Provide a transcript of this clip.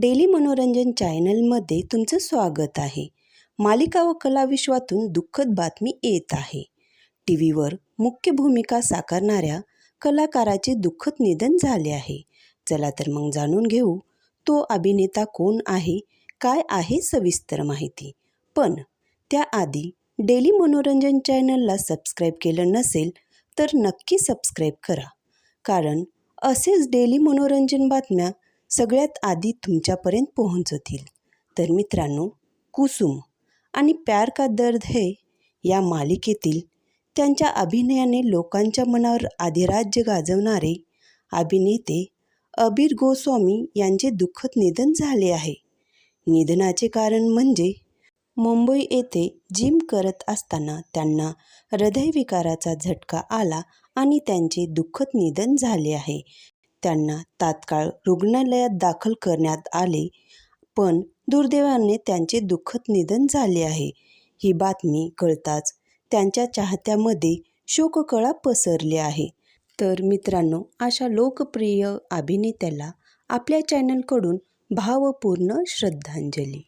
Daily मनोरंजन चॅनलमध्ये तुमचं स्वागत आहे. मालिका व कलाविश्वातून दुःखद बातमी येत आहे. टी व्हीवर मुख्य भूमिका साकारणाऱ्या कलाकाराचे दुःखद निधन झाले आहे. चला तर मग जाणून घेऊ तो अभिनेता कोण आहे काय आहे सविस्तर माहिती. पण त्याआधी डेली मनोरंजन चॅनलला सबस्क्राईब केलं नसेल तर नक्की सबस्क्राईब करा. कारण असेच डेली मनोरंजन बातम्या सगळ्यात आधी तुमच्यापर्यंत पोहोचतील. तर मित्रांनो कुसुम आणि प्यार का दर्द है या मालिकेतील त्यांच्या अभिनयाने लोकांच्या मनावर अधिराज्य गाजवणारे अभिनेते अबीर गोस्वामी यांचे दुःखद निधन झाले आहे. निधनाचे कारण म्हणजे मुंबई येथे जिम करत असताना त्यांना हृदयविकाराचा झटका आला आणि त्यांचे दुःखद निधन झाले आहे. त्यांना तात्काळ रुग्णालयात दाखल करण्यात आले. पण दुर्दैवाने त्यांचे दुःखद निधन झाले आहे. ही बातमी कळताच त्यांच्या चाहत्यामध्ये शोककळा पसरली आहे. तर मित्रांनो अशा लोकप्रिय अभिनेत्याला आपल्या चॅनलकडून भावपूर्ण श्रद्धांजली.